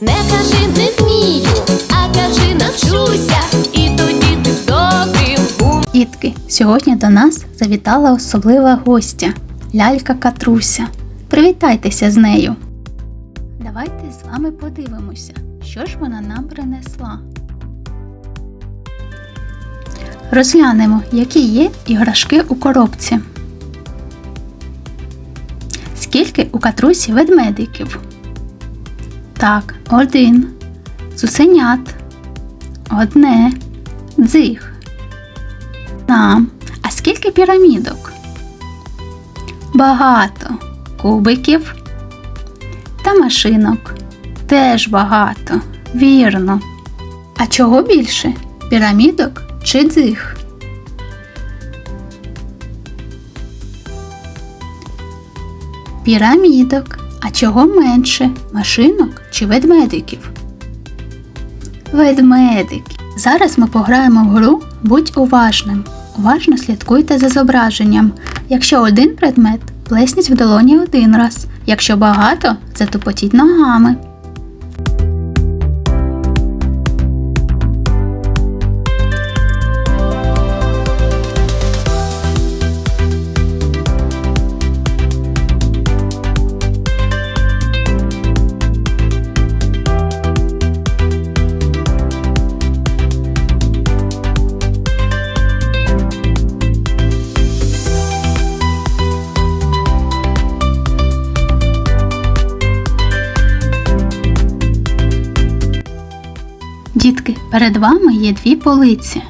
Не кажи не вмію, а кажи навчуся, і тоді ти добрим бум. Дітки, сьогодні до нас завітала особлива гостя лялька Катруся. Привітайтеся з нею. Давайте з вами подивимося, що ж вона нам принесла. Розглянемо, які є іграшки у коробці. Скільки у катрусі ведмедиків? Так, один. Цуценят. Одне. Дзиг. Нам. А скільки пірамідок? Багато. Кубиків та машинок. Теж багато. Вірно. А чого більше? Пірамідок чи дзиг? Пірамідок. А чого менше? Машинок чи ведмедиків? Ведмедики. Зараз ми пограємо в гру Будь уважним. Уважно слідкуйте за зображенням. Якщо один предмет, плесніть в долоні один раз. Якщо багато, затупотіть ногами. Дітки, перед вами є дві полиці.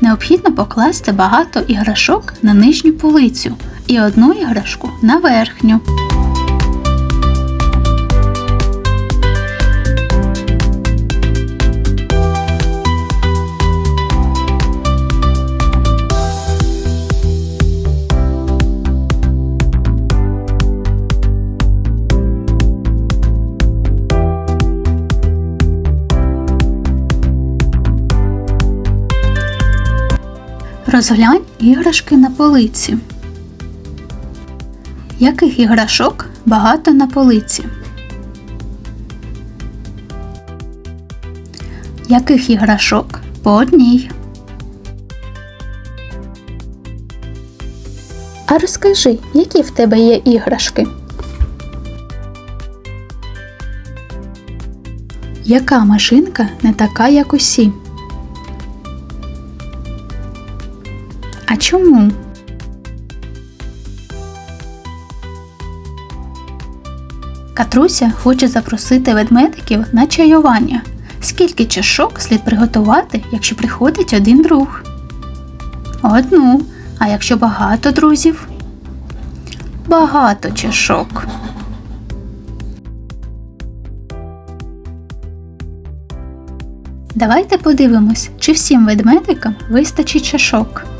Необхідно покласти багато іграшок на нижню полицю і одну іграшку на верхню. Розглянь іграшки на полиці. Яких іграшок багато на полиці? Яких іграшок по одній? А розкажи, які в тебе є іграшки? Яка машинка не така, як усі? А чому? Катруся хоче запросити ведмедиків на чаювання. Скільки чашок слід приготувати, якщо приходить один друг? Одну. А якщо багато друзів? Багато чашок. Давайте подивимось, чи всім ведмедикам вистачить чашок.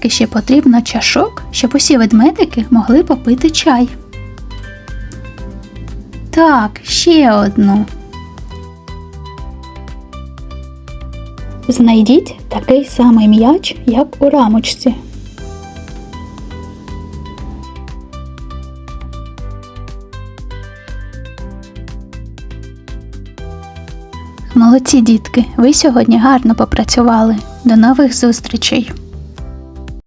Скільки ще потрібно чашок, щоб усі ведмедики могли попити чай? Так, ще одну. Знайдіть такий самий м'яч, як у рамочці. Молодці дітки, ви сьогодні гарно попрацювали. До нових зустрічей!